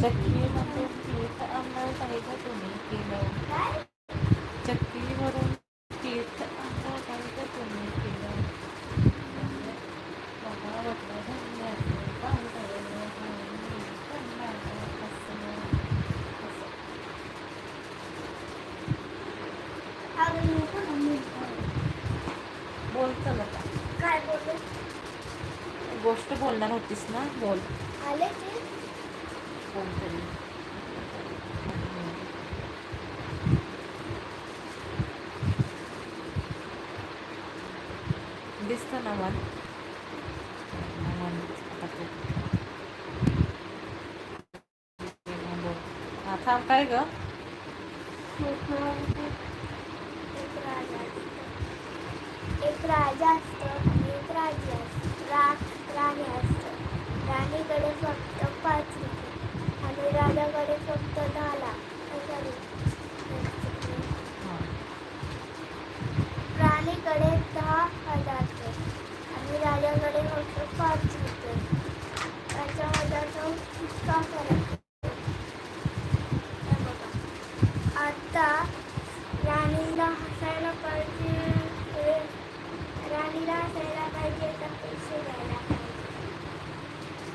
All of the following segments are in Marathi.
चक्कीमधून तीर्थ अंमळ पाहिजे तुम्ही केलं चक्कीवरून तीर्थ अंमळ पाहिजे तुम्ही केलं मला वाटलं धन्याचं पावलं आणि कन्नाचं हसलं. असं. बोल चल आता काय बोलू गोष्ट बोलणार होतीस ना बोल आले कोणतरी. बोल दिसतं ना मन? हा थांब काय ग? एक राजा असतो एक राजा असतो आणि एक राज्य असतं. राणी असतं. राणीकडे फक्त पाच आपल्याकडे फक्त दहा लाख. राणीकडे दहा हजार रुपये. आणि राजाकडे फक्त पाच रुपये. त्याच्यामध्ये तो इतका फरक आता राणीला हसायला पाहिजे. राणीला हसायला पाहिजे तर पैसे द्यायला पाहिजे.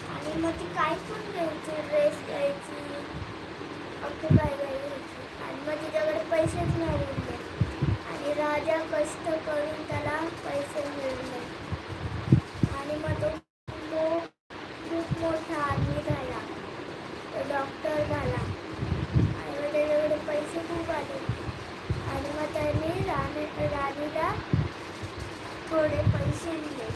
आणि मग ती काय पण घ्यायची अख्खं काय आणि मग तिच्याकडे पैसेच नाही उरले आणि राजा कष्ट करून त्याला पैसे मिळवले आणि मग तो खूप मोठा आदमी झाला. तो डॉक्टर झाला. आणि मग त्याच्याकडे पैसे खूप आले. आणि मग त्यांनी राणी राणीला थोडे पैसे दिले.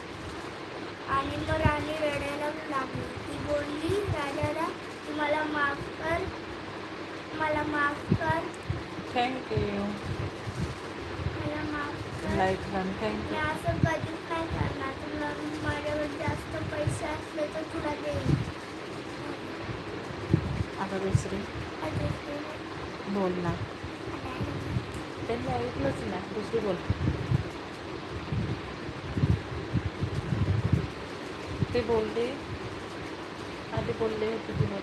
आणि मग राणी रडायला लागली. ती बोलली राजाला तुम्हाला माफ कर. मला माफ कर. थँक्यू मला माफ कर. लाइट रन मी थँक्यू असं कधीच नाही करणार. तुला माझ्याकडे जास्त पैसे असले तर तुला देईन. आता दुसरी. बोल ना. त्यांनी ऐकलंच ना दुसरी बोल. ते बोलले. आधी बोलले होते ती बोल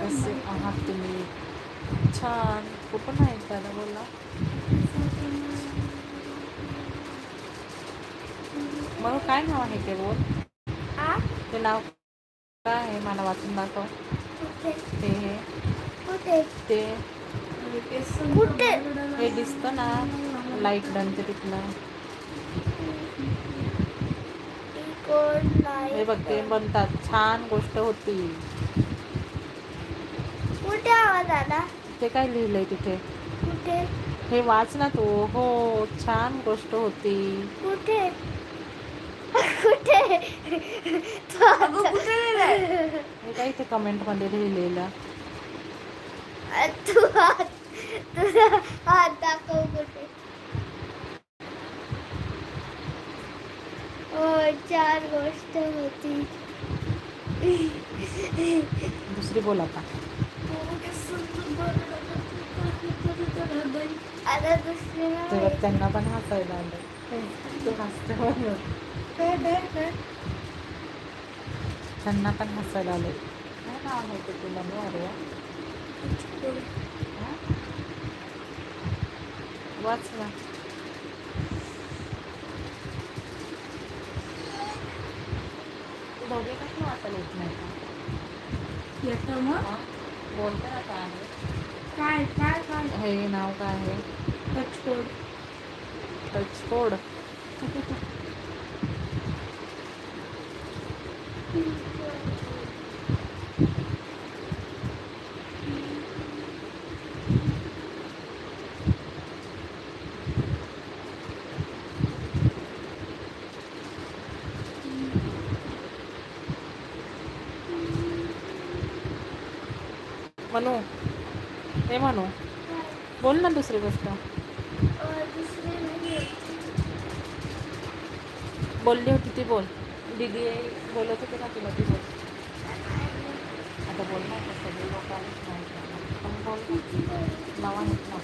कसे आहात तुम्ही? छान. कुठून आहेत दादा बोला. मग काय नाव आहे ते बोल. ते नाव काय आहे? मला वाचून दाखव. कुठे? ते कुठे? ते. कुठे? हे दिसतं ना लाइट डनचे तिथलं बघ ते बनतात छान गोष्ट होती. कुठे आवाज आला ते काय लिहिलंय तिथे? कुठे? हे वाच ना तू. हो छान गोष्ट होती. कुठे? कुठे? तू अगं आता- कुठे लिहिलंय? हे काय इथे कमेंटमध्ये लिहिलेलं? तू हात तुझा हात दाखव कुठे? हो चार गोष्ट होती दुसरी बोल आता आता दुसरी तेव्हा. त्यांना पण हसायला आलं तू हसते म्हणून. त्यांना पण हसायला आले काय नाव आहे ते तुला मी अरे हा? दोघे कसं वाचायला येत नाही येतं मग? बोलते ना काय आहे काय काय काय? हे नाव काय आहे? टचकोड टच कोड म्हणू हे म्हणू बोल ना दुसरी गोष्ट. बोलली होती ती बोल. दिदी बोलत होते ना तुला ती बोल. आता बोल ना कसं सगळे लोक नाही पण बोल ना. ना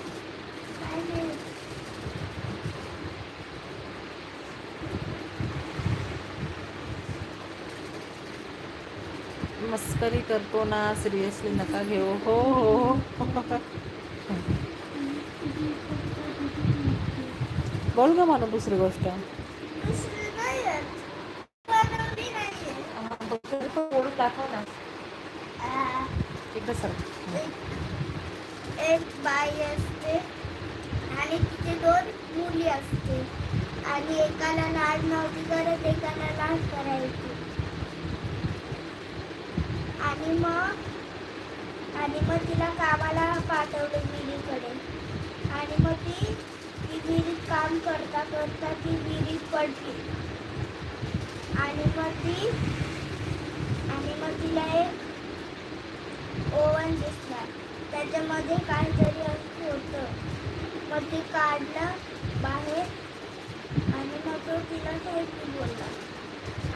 तरी करतो ना सिरियसली नका घेऊ. हो हो. बोल ग मला दुसरी गोष्ट. दुसरी दाखव ना एकदा सर. एक- बाई असते आणि तिथे दोन मुली असते. आणि एकाला लाड नव्हती करत एकाला लाड करायची. आणि मग आणि मग तिला कामाला पाठवलं विहिरीकडे. आणि मग ती ती विहिरीत काम करता करता ती विहिरीत पडली. आणि मग ती आणि मग तिला एक ओव्हन दिसला त्याच्यामध्ये काहीतरी असं होतं. मग ते काढलं बाहेर आणि मग तो तिला थँक्यू बोलला.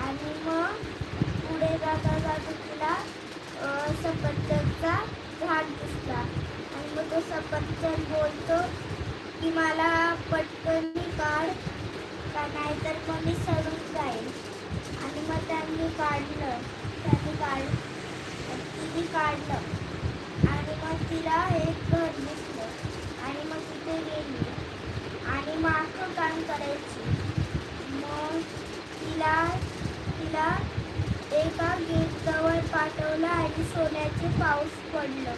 आणि मग पुढे जाता जाता तिला सफरचंदचा झाड दिसला. आणि मग तो सफरचंद बोलतो की मला पटकन काढ का नाहीतर मग मी सडून जाईल आणि मग त्यांनी काढलं त्यांनी काढ तिने काढलं. आणि मग तिला एक घर दिसलं आणि मग तिथे गेली आणि मग अख्खं काम करायची मग तिला तिला एका गेटजवळ पाठवलं आणि सोन्याचे पाऊस पडलं.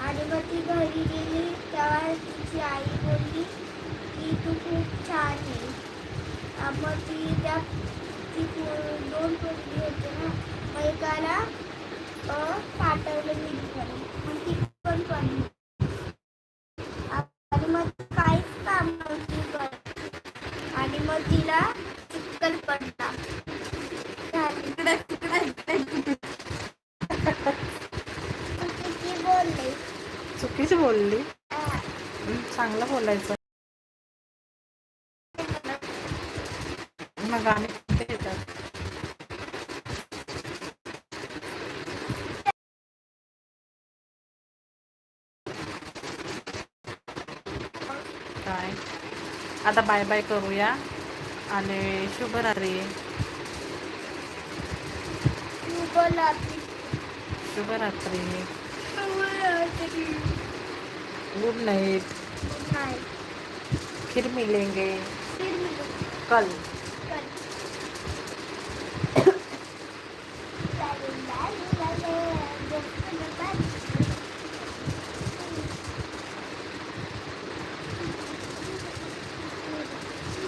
आणि मग ती घरी गेली. तेव्हा तिची आई बोलली की तू खूप छान आहे. मग ती त्या ती दोन पोरगी होती ना मग एकाला पाठवलं मी मग ती पण पडली आणि मग ती काहीच काम नव्हती करत आणि मग तिला चिक्कल पडला झाली चुकीची बोलले चुकीची बोलली अं, हं, बोलायचं मग गाणी कोणते येतात. काय? आता बाय बाय करूया. आणि शुभरात्री. तू ती शुभरात्री. गुड नाईट फिर मिलेंगे। फिर कल। कल।